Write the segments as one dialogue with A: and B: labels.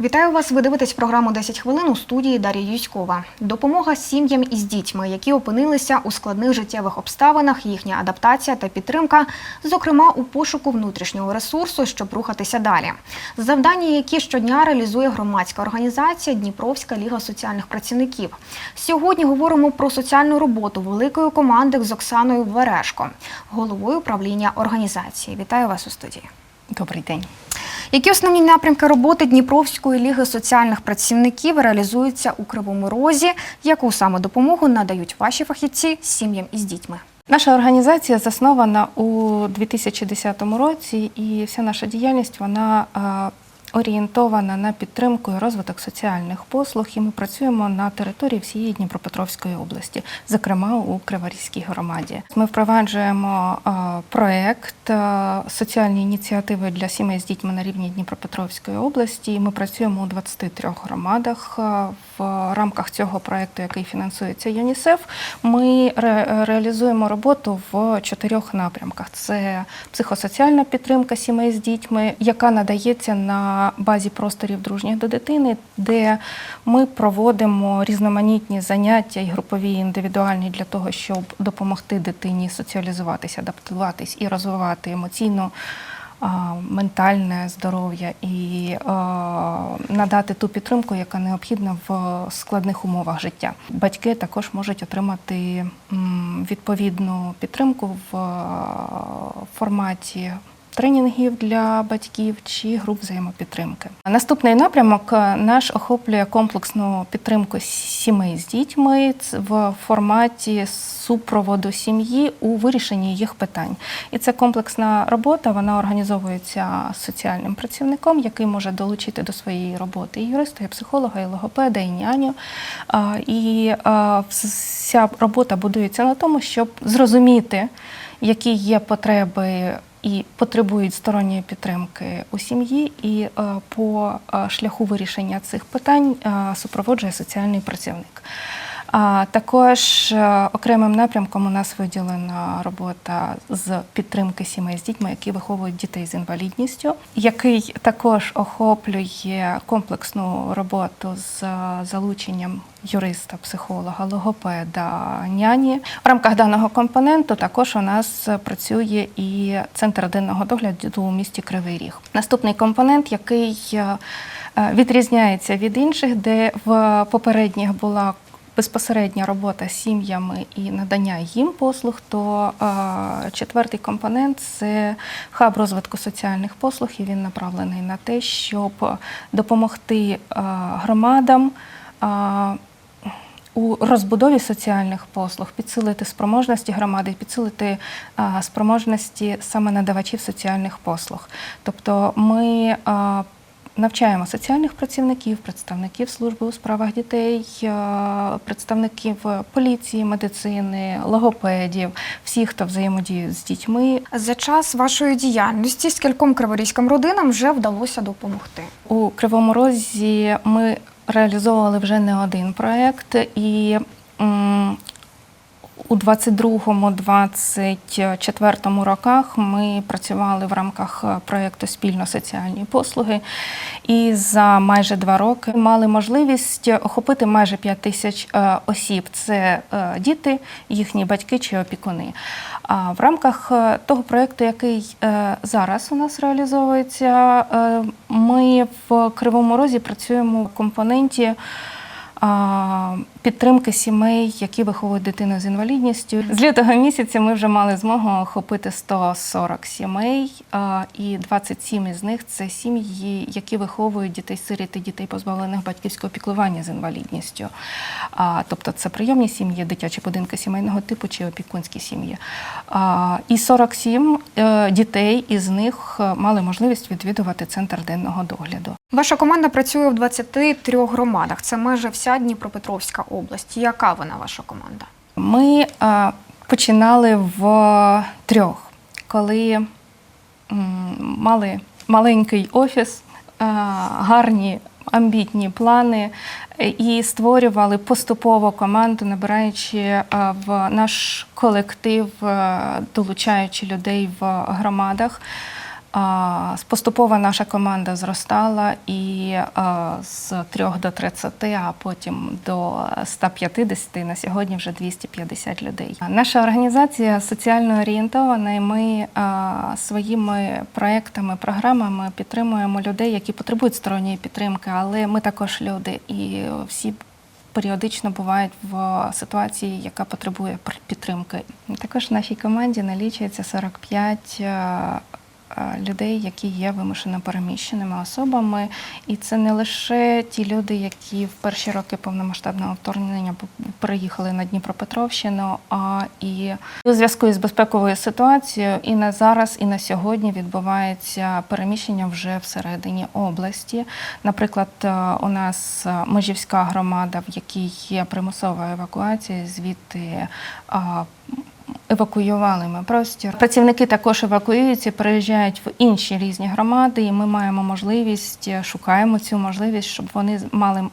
A: Вітаю вас. Ви дивитесь програму «10 хвилин у студії Дар'я Юськова. Допомога сім'ям із дітьми, які опинилися у складних життєвих обставинах, їхня адаптація та підтримка, зокрема у пошуку внутрішнього ресурсу, щоб рухатися далі. Завдання, які щодня реалізує громадська організація Дніпровська ліга соціальних працівників. Сьогодні говоримо про соціальну роботу великої команди з Оксаною Верешко, головою управління організації. Вітаю вас у студії.
B: Добрий день.
A: Які основні напрямки роботи Дніпровської ліги соціальних працівників реалізуються у Кривому Розі? Яку саме допомогу надають ваші фахівці сім'ям із дітьми?
B: Наша організація заснована у 2010 році, і вся наша діяльність вона е, орієнтована на підтримку і розвиток соціальних послуг. І ми працюємо на території всієї Дніпропетровської області, зокрема у Криворізькій громаді. Ми впроваджуємо е, проект е, соціальні ініціативи для сімей з дітьми на рівні Дніпропетровської області. Ми працюємо у 23 громадах. Е, В рамках цього проекту, який фінансується ЮНІСЕФ, ми ре- реалізуємо роботу в чотирьох напрямках: це психосоціальна підтримка сімей з дітьми, яка надається на базі просторів дружніх до дитини, де ми проводимо різноманітні заняття і групові, і індивідуальні для того, щоб допомогти дитині соціалізуватися, адаптуватись і розвивати емоційну. Ментальне здоров'я і е, надати ту підтримку, яка необхідна в складних умовах життя. Батьки також можуть отримати відповідну підтримку в форматі тренінгів для батьків чи груп взаємопідтримки. Наступний напрямок наш охоплює комплексну підтримку сімей з дітьми в форматі супроводу сім'ї у вирішенні їх питань. І це комплексна робота. Вона організовується соціальним працівником, який може долучити до своєї роботи і юриста, і психолога, і логопеда, і няню. І вся робота будується на тому, щоб зрозуміти, які є потреби і потребують сторонньої підтримки у сім'ї, і е, по е, шляху вирішення цих питань е, супроводжує соціальний працівник. Також е, окремим напрямком у нас виділена робота з підтримки сімей з дітьми, які виховують дітей з інвалідністю, який також охоплює комплексну роботу з е, залученням юриста, психолога, логопеда, няні. В рамках даного компоненту також у нас працює і центр денного догляду у місті Кривий Ріг. Наступний компонент, який е, відрізняється від інших, де в попередніх була безпосередня робота з сім'ями і надання їм послуг, то е, четвертий компонент це хаб розвитку соціальних послуг, і він направлений на те, щоб допомогти е, громадам. е, у розбудові соціальних послуг підсилити спроможності громади, підсилити а, спроможності саме надавачів соціальних послуг. Тобто ми а, навчаємо соціальних працівників, представників служби у справах дітей, представників поліції, медицини, логопедів, всіх, хто взаємодіє з дітьми.
A: За час вашої діяльності скільком криворізьким родинам вже вдалося допомогти?
B: У Кривому Розі ми реалізовували вже не один проєкт, і у 22-24 роках ми працювали в рамках е, проєкту спільно соціальні послуги. І за майже два роки мали можливість охопити майже 5 тисяч е, осіб. Це е, діти, їхні батьки чи опікуни. А в рамках того проєкту, який зараз у нас реалізовується, ми в Кривому Розі працюємо в компоненті підтримки сімей, які виховують дитину з інвалідністю. З лютого місяця ми вже мали змогу охопити 140 сімей, і 27 із них це сім'ї, які виховують дітей сиріт і дітей, позбавлених батьківського піклування з інвалідністю. Тобто це прийомні сім'ї, дитячі будинки сімейного типу чи опікунські сім'ї. І 47 е, дітей із них е, мали можливість відвідувати центр денного догляду.
A: Ваша команда працює в 23 громадах. Це майже вся Дніпропетровська область. Яка вона ваша команда?
B: Ми а, починали в трьох, коли м, мали маленький офіс, а, гарні амбітні плани е, і створювали поступово команду, набираючи а, в наш колектив, а, долучаючи людей в громадах. Поступово наша команда зростала і з 3 до 30, а потім до 150, на сьогодні вже 250 людей. Наша організація соціально орієнтована, і ми своїми проектами, програмами підтримуємо людей, які потребують сторонньої підтримки, але ми також люди і всі періодично бувають в ситуації, яка потребує підтримки. Також в нашій команді налічується 45 е, е, людей, які є вимушено переміщеними особами. І це не лише ті люди, які в перші роки повномасштабного вторгнення приїхали на Дніпропетровщину, а і у зв'язку із безпековою ситуацією і на зараз, і на сьогодні відбувається переміщення вже всередині області. Наприклад, е, у нас е, Межівська громада, в якій є примусова евакуація, звідти евакуювали ми простір. Працівники також евакуюються, переїжджають в інші різні громади, і ми маємо можливість, е, шукаємо цю можливість, щоб вони мали.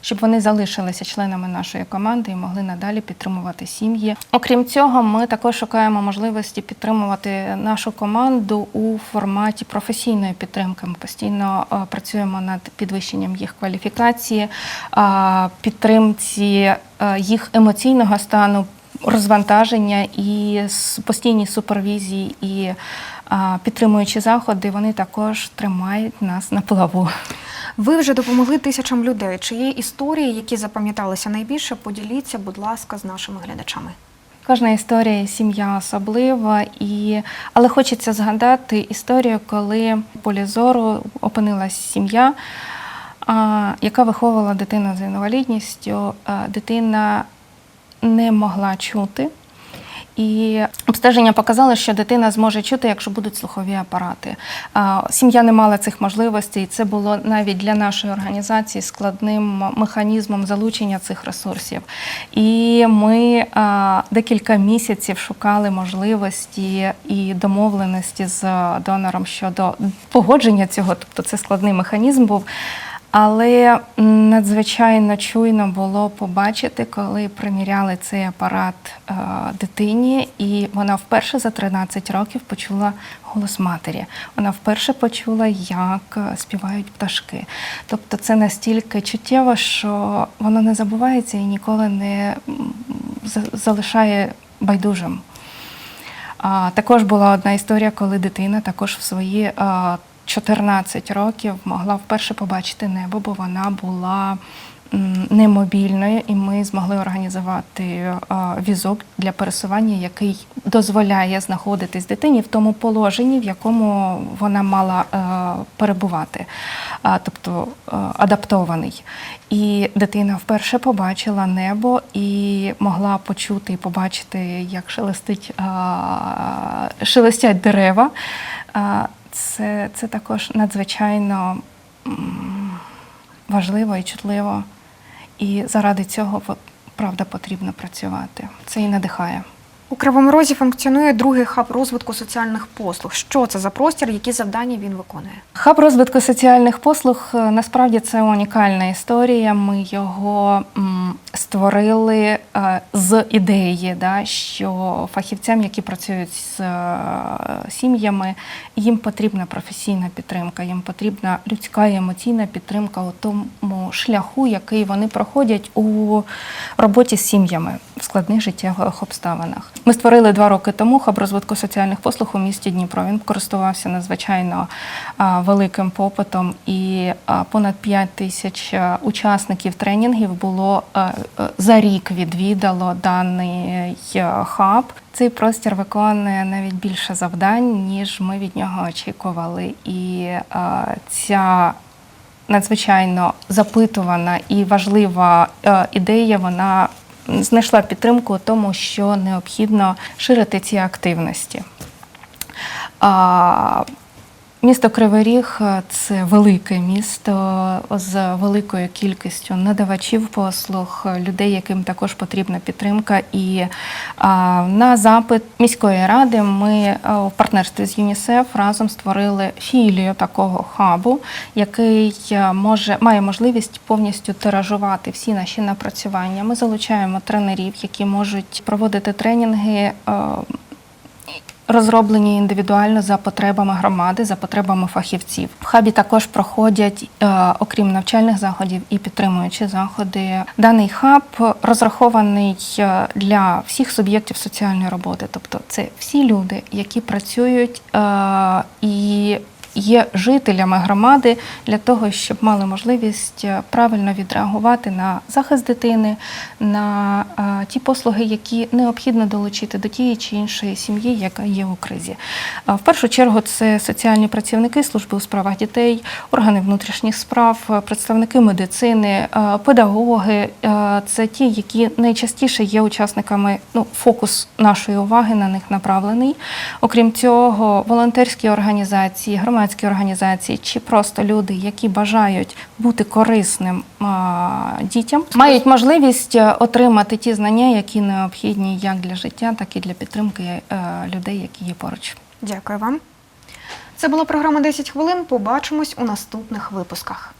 B: Щоб вони залишилися членами нашої команди і могли надалі підтримувати сім'ї. Окрім цього, ми також шукаємо можливості підтримувати нашу команду у форматі професійної підтримки. Ми постійно е, працюємо над підвищенням їх кваліфікації, підтримці е, їх емоційного стану, розвантаження і постійні супервізії і підтримуючі заходи, вони також тримають нас на плаву.
A: Ви вже допомогли тисячам людей. Чи є історії, які запам'яталися найбільше? Поділіться, будь ласка, з нашими глядачами.
B: Кожна історія сім'я особлива, і... але хочеться згадати історію, коли в полі зору опинилась сім'я, яка виховувала дитину з інвалідністю. Дитина не могла чути. І обстеження показало, що дитина зможе чути, якщо будуть слухові апарати. Сім'я не мала цих можливостей, і це було навіть для нашої організації складним механізмом залучення цих ресурсів. І ми декілька місяців шукали можливості і домовленості з донором щодо погодження цього, тобто це складний механізм був. Але надзвичайно чуйно було побачити, коли приміряли цей апарат е, дитині, і вона вперше за 13 років почула голос матері. Вона вперше почула, як е, співають пташки. Тобто це настільки чуттєво, що воно не забувається і ніколи не залишає байдужим. А, також була одна історія, коли дитина також в свої а, 14 років могла вперше побачити небо, бо вона була немобільною, і ми змогли організувати візок для пересування, який дозволяє знаходитись дитині в тому положенні, в якому вона мала е, перебувати, тобто е, адаптований. І дитина вперше побачила небо і могла почути і побачити, як шелестить, шелестять дерева. Це, це також надзвичайно важливо і чутливо. І заради цього правда потрібно працювати. Це і надихає.
A: У Кривому Розі функціонує другий хаб розвитку соціальних послуг. Що це за простір, які завдання він виконує?
B: Хаб розвитку соціальних послуг е, насправді це унікальна історія. Ми його створили е, з ідеї, да, що фахівцям, які працюють з е, сім'ями, їм потрібна професійна підтримка, їм потрібна людська і емоційна підтримка у тому шляху, який вони проходять у роботі з сім'ями в складних життєвих обставинах. Ми створили два роки тому хаб розвитку соціальних послуг у місті Дніпро. Він користувався надзвичайно великим попитом, і понад 5 тисяч учасників тренінгів було за рік відвідало даний хаб. Цей простір виконує навіть більше завдань, ніж ми від нього очікували. І ця надзвичайно запитувана і важлива е, ідея. Вона знайшла підтримку у тому, що необхідно ширити ці активності. Місто Кривий Ріг це велике місто з великою кількістю надавачів послуг, людей, яким також потрібна підтримка. І а, на запит міської ради ми в партнерстві з ЮНІСЕФ разом створили філію такого хабу, який може має можливість повністю тиражувати всі наші напрацювання. Ми залучаємо тренерів, які можуть проводити тренінги. Розроблені індивідуально за потребами громади, за потребами фахівців. В хабі також проходять, е, окрім навчальних заходів і підтримуючі заходи. Даний хаб розрахований е, для всіх суб'єктів соціальної роботи, тобто це всі люди, які працюють е, і є жителями громади для того, щоб мали можливість е, правильно відреагувати на захист дитини, на е, ті послуги, які необхідно долучити до тієї чи іншої сім'ї, яка є у кризі. В першу чергу це соціальні працівники служби у справах дітей, органи внутрішніх справ, е, представники медицини, педагоги. Це ті, які найчастіше є учасниками. Ну, фокус нашої уваги на них направлений. Окрім цього, волонтерські організації, громадські організації чи просто люди, які бажають бути корисним дітям, мають можливість е, отримати ті знання, які необхідні як для життя, так і для підтримки е, людей, які є поруч.
A: Дякую вам. Це була програма «10 хвилин. Побачимось у наступних випусках.